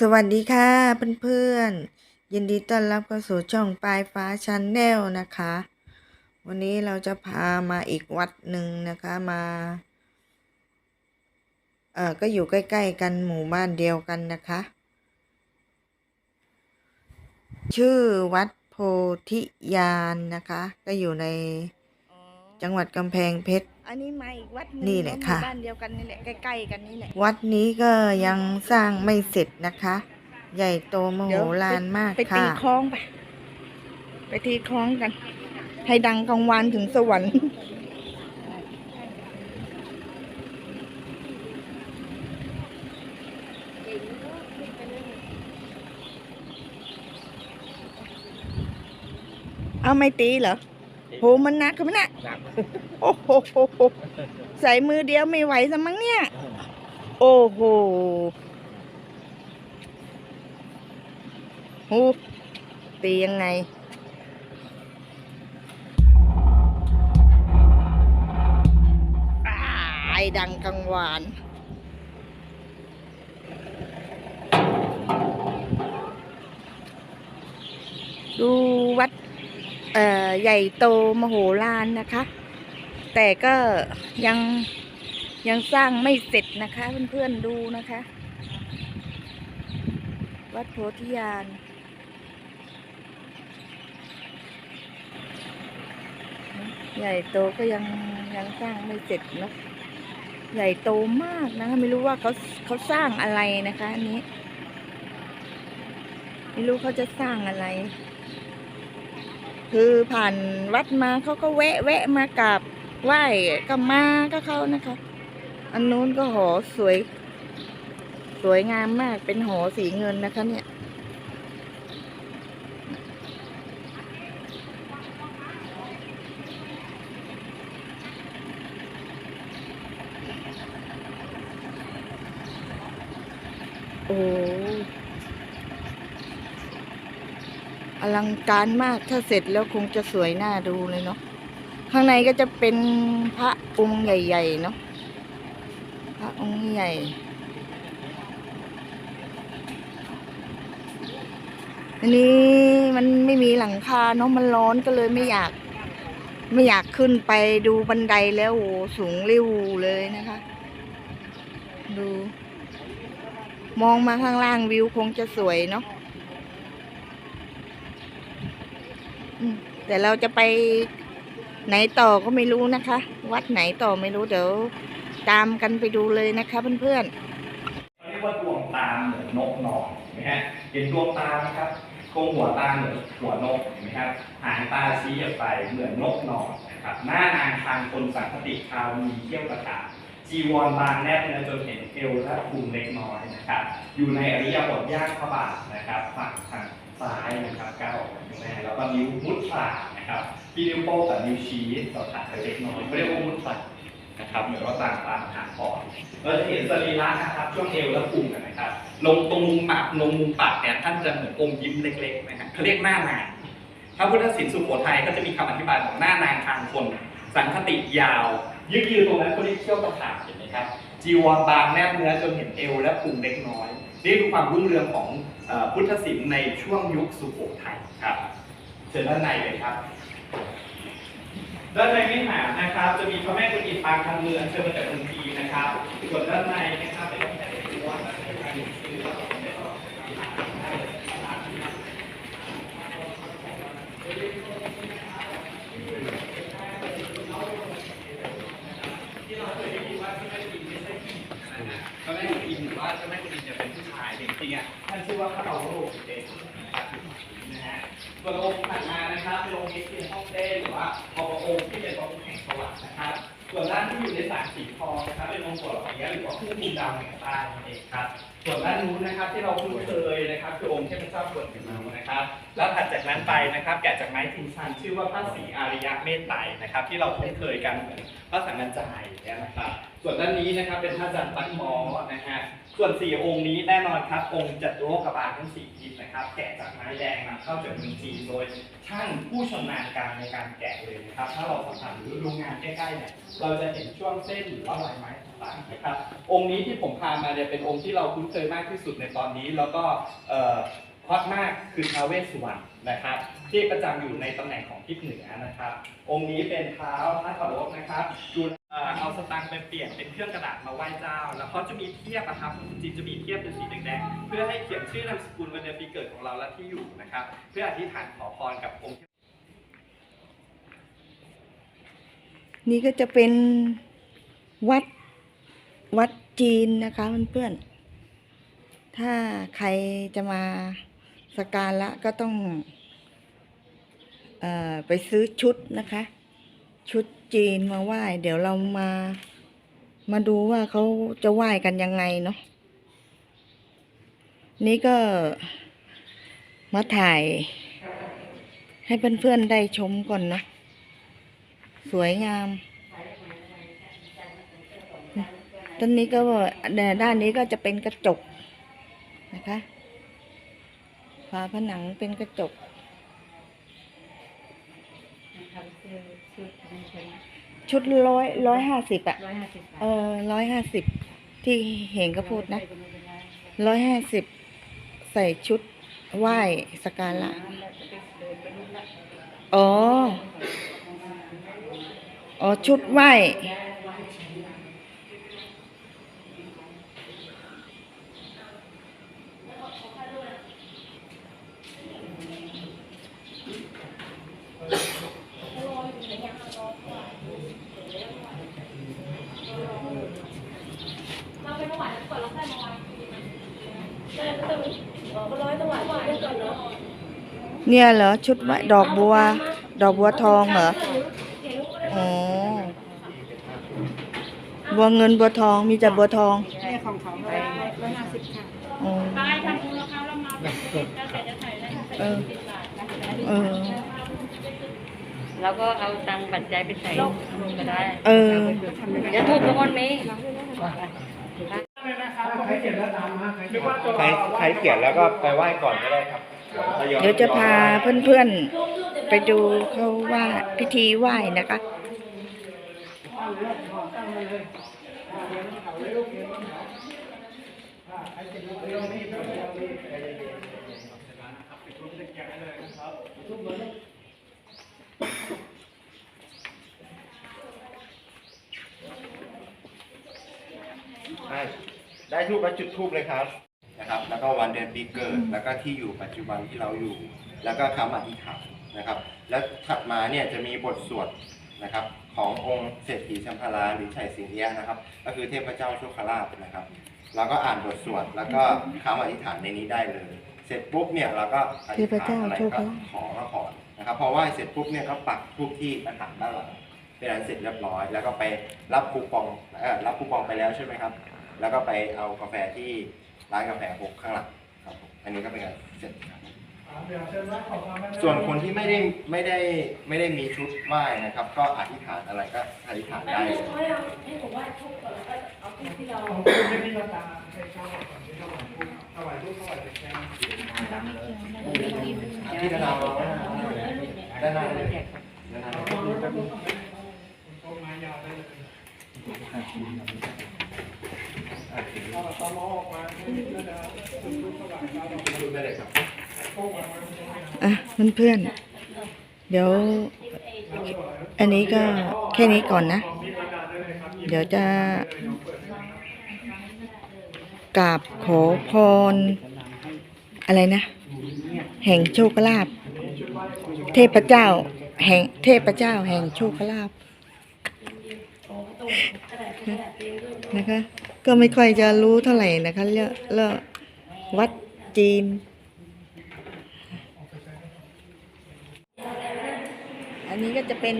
สวัสดีค่ะเพื่อนๆ ยินดีต้อนรับเข้าสู่ช่องปลายฟ้าชันแนลนะคะ วันนี้เราจะพามาอีกวัดหนึ่งนะคะมาเอ่อก็อยู่ใกล้ๆกันหมู่บ้านเดียวกันนะคะ ชื่อวัดโพธิญาณนะคะ ก็อยู่ในจังหวัดกำแพงเพชร อันนี้มาอีกวัดหนึ่งนี่แหละเาค่ะ บ้านเดียวกันนี่แหละใกล้ๆกันนี่แหละ วัดนี้ก็ยังสร้างไม่เสร็จนะคะ ใหญ่โตมโหฬารมากไปตีค่ะ คล้องไปไปตีคล้องกัน ให้ดังกลางวันถึงสวรรค์ เอาไม่ตีเหรอโหมันหนักกันไหมน่ะหนักโอ้โหใส่มือเดียวไม่ไหวสมั้งเนี่ย โอ้โหโหตียังไงอ้ายดังกังวานดูวัดเอ่อ ใหญ่โตมโหฬารนะคะ แต่ก็ยังยังสร้างไม่เสร็จนะคะ เพื่อนๆดูนะคะ วัดโพธิญาณใหญ่โตก็ยังยังสร้างไม่เสร็จเนอะใหญ่โตมากนะคะไม่รู้ว่าเขาเขาสร้างอะไรนะคะอันนี้ ไม่รู้เขาจะสร้างอะไร คือผ่านวัดมาเขาก็แวะแวะมากราบไหว้ก็มาก็เข้านะคะ อันนู้นก็หอสวย สวยงามมากเป็นหอสีเงินนะคะ เนี่ย โอ้ อลังการมากถ้าเสร็จแล้วคงจะสวยน่าดูเลยเนาะข้างในก็จะเป็นพระองค์ใหญ่ ๆ เนาะพระองค์ใหญ่ อันนี้มันไม่มีหลังคาเนาะมันร้อนก็เลยไม่อยาก ไม่อยากขึ้นไปดูบันไดแล้วโอ้สูงริ้วเลยนะคะ ดู มองมาข้างล่างวิวคงจะสวยเนาะอืม แต่เราจะไปไหนต่อก็ไม่รู้นะคะ วัดไหนต่อไม่รู้เดี๋ยวตามกันไปดูเลยนะคะเพื่อนเขาเรียกว่าดวงตาเหมือนนกหนอนเห็นไหมฮะเห็นดวงตาไหมครับตรงหัวตาเหมือนหัวนกเห็นไหมครับหางตาชี้ออกไปเหมือนนกหนอนนะครับหน้านางทางคนสังคติคาวมีเขี้ยวกระถาจีวรบางแนบเนื้อจนเห็นเอวและพุงเล็กน้อยนะครับ อยู่ในอริยบทย่างพระบาทนะครับฝั่งทางซ้ายนะครับก้าวออก น้าแล้วก็นิ้วมุดปานะครับที่นิ้วโป้งกับนิ้วชี้ต่อถัดไปเล็กน้อยเขาเรียกว่ามุดปานะครับเหมือนว่าต่างตาหางกอนเราจะเห็นสรีระนะครับช่วงเอวและพุงนะครับ ลงตรงมุมปากลงมุมปากเนี่ยท่านจะเหมือนอมยิ้มเล็กๆนะฮะเขาเรียกหน้านางพระพุทธศิลป์สุโขทัยก็จะมีคำอธิบายของหน้านางทางคน สังคติยาวยืดยืดตรงนั้นเขาเรียกเขี้ยวกระถางเห็นไหมครับจีวรบางแนบเนื้อจนเห็นเอวและพุงเล็กน้อย นี่คือความรุ่งเรืองของอพุทธศิลป์ในช่วงยุคสุโขทัยครับเชิญด้านในเลยครับด้านในวิหารนะครับ จะมีพระแม่กุฎิปางทางเมืองเชิญมาจากเมืองจีนนะครับส่วนด้านในนะครับเป็นพระแม่กุฎิ วัดนะครับพระแม่กุฎิหรือว่าพระแม่กุฎิจะเป็นผู้ชายจริงๆอะท่านชื่อว่าพระเปาโลกเดชนะครับนะฮะส่วนองค์ถัดมานะครับเป็นองค์นี้เป็นห้องเต้หรือว่าพระองค์ที่เป็นพระองค์แห่งสวรรค์นะครับ ส่วนด้านที่อยู่ในสายสีทองนะครับเป็นองค์โปรดปิยหรือว่าผู้คุมดาวแห่งต้นั่นเองครับ ส่วนด้านนู้นนะครับที่เราคุ้นเคยนะครับคือองค์เทพเจ้ากวนอิมนะครับ แล้วถัดจากนั้นไปนะครับแกะจากไม้ทิงชันชื่อว่าพระศรีอาริยะเมตไตรนะครับ ที่เราคุ้นเคยกันเหมือนพระสังฆจายเนี่ยนะครับ ส่วนด้านนี้นะครับเป็นพระจันทร์ปักหมอนะฮะส่วนสี่องค์นี้แน่นอนครับ องค์จัตุโลกบาลทั้งสี่ทิศนะครับ แกะจากไม้แดงนำเข้าจากเมืองจีนโดยช่างผู้ชำนาญการในการแกะเลยนะครับ ถ้าเราสัมผัสหรือดูงานใกล้ๆเนี่ยเราจะเห็นช่วงเส้นหรือว่าลายไม้ต่างๆนะครับองค์นี้ที่ผมพามาเนี่ยเป็นองค์ที่เราคุ้นเคยมากที่สุดในตอนนี้แล้วก็ ฮอตมากคือท้าวเวสสุวรรณนะครับ ที่ประจำอยู่ในตำแหน่งของทิศเหนือนะครับ องค์นี้เป็นเท้าพระเคารพนะครับดูเอ่อเอาสตางค์ไปเปลี่ยนเป็นเครื่องกระดาษมาไหว้เจ้า แล้วเขาจะมีเทียบนะครับจริงจะมีเทียบเป็นสีแดงๆเพื่อให้เขียนชื่อนามสกุลวันเดือนปีเกิดของเราและที่อยู่นะครับ เพื่ออธิษฐานขอพรกับองค์นี่ก็จะเป็นวัดวัดจีนนะคะเพื่อนๆถ้าใครจะมา สการละก็ต้องอไปซื้อชุดนะคะ ชุดจีนมาไหว้ เดี๋ยวเรามา มาดูว่าเขาจะไหว้กันยังไงเนาะนี่ก็มาถ่าย ให้เพื่อนๆได้ชมก่อนเนาะสวยงามต้นนี้ก็เนี่ยด้านนี้ก็จะเป็นกระจกนะคะาผนังเป็นกระจกชุดร้อยร้อยห้าสิบอะร้อยห้าสิบเออร้อยห้าสิบที่เห็นก็พูดนะร้อยห้าสิบใส่ชุดไหว้สกการะอ๋อ อ๋อ ชุดไหว้ เราไปถวายก่อนเราค่อยมาไหว้เออต้องเออก็ร้อยถวายก่ เนี่ยเหรอชุดไหว้ดอกบัว ดอกบัวทองเหรออ๋อบัวเงินบัวทองมีแต่บัวทองแม่ของเขาไปร้อยห้าสิบค่ะอ๋อไปทำบุญแล้วเขาเรามาเป็นแล้วแต่จะถ่ายได้เออเออแล้วก็ เอาตังค์ปัจจัยไปใส่ก็ได้เออเดี๋ยวถูกรางวัลไหมใครใครเขียนแล้วก็ไปไหว้ก่อนก็ได้ครับเดี๋ยวจะพาเพื่อนๆ ไปดูเขาว่าพิธีไหว้นะคะได้ ได้ทูบแล้วจุดทูบเลยครับนะครับ แล้วก็วันเดือนปีเกิด แล้วก็ที่อยู่ปัจจุบันที่เราอยู่ แล้วก็คำอธิษฐานนะครับ แล้วถัดมาเนี่ยจะมีบทสวดนะครับขององค์เศรษฐีชัมพาราหรือชัยสิงเอียะนะครับ ก็คือเทพเจ้าโชคราชนะครับเราก็อ่านบทสวดแล้วก็คำอธิษฐานในนี้ได้เลย เสร็จปุ๊บเนี่ยเราก็อธิษฐานอะไรก็ขอก็ขอนะครับพอไหว้เสร็จปุ๊บเนี่ยก็ปักทูบที่กระถางด้านหลังเป็นอันเสร็จเรียบร้อย แล้วก็ไปรับคูปองเอ่อรับคูปองไปแล้วใช่ไหมครับ แล้วก็ไปเอากาแฟที่ร้านกาแฟหกข้างหลังครับผมอันนี้ก็เป็นการเสร็จครับ ส่วนคนที่ไม่ได้ไม่ได้ไม่ได้มีชุดไหว้นะครับ ก็อธิษฐานอะไรก็อธิษฐานได้เลยให้เราให้ผมไหว้ทุกก่อนแล้วก็เอาที่ที่เราที่ด้านหน้าด้านหน้าเลยด้านหน้าดูได้เลยครับ อะเพื่อนๆเดี๋ยว อันนี้ก็แค่นี้ก่อนนะ เดี๋ยวจะกราบขอพร อะไรนะ แห่งโชคลาภเทพเจ้า แห่งเทพเจ้าแห่งโชคลาภ นะคะ ก็ไม่ค่อยจะรู้เท่าไหร่นะคะเรื่องวัดจีนอันนี้ก็จะเป็น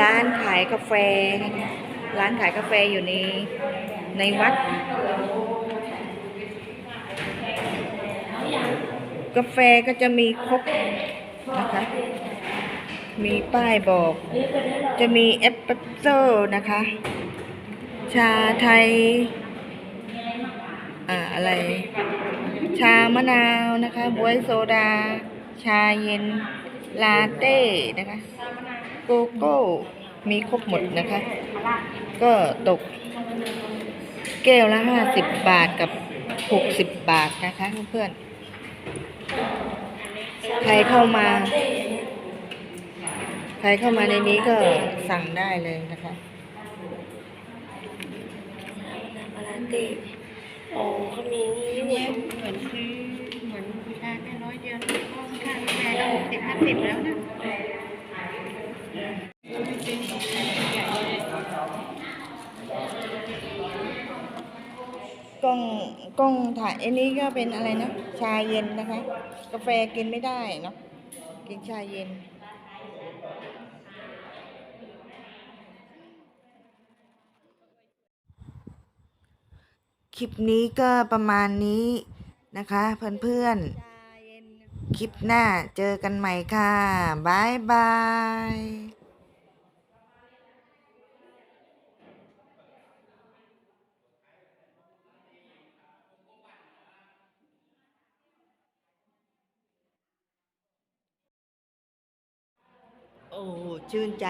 ร้านขายกาแฟ ร้านขายกาแฟอยู่ในในวัด กาแฟก็จะมีครบนะคะ มีป้ายบอก จะมีเอสเปรสโซ่นะคะ ชาไทย อ่าอะไร ชามะนาวนะคะ บวยโซดา ชาเย็น ลาเต้นะคะ โกโก้ มีครบหมดนะคะ ก็ตก แก้วละห้าสิบบาทกับหกสิบบาทนะคะเพื่อนๆใครเข้ามา รเข้ามาในนี้ก็สั่งได้เลยนะคะมาลาเต้โอ้เขามีนี่เนี่ยเหมือนซื้อเหมือนชาแค่น้อยเดียวก็ค่าแฟก็หกสิบห้าสิบแล้วนะกล้องกล้องถ่ายอันนี้ก็เป็นอะไรนะ ชาเย็นนะคะ กาแฟกินไม่ได้เนาะกินชาเย็น คลิปนี้ก็ประมาณนี้นะคะ เพื่อนๆ คลิปหน้าเจอกันใหม่ค่ะบายบายโอ้ชื่นใจ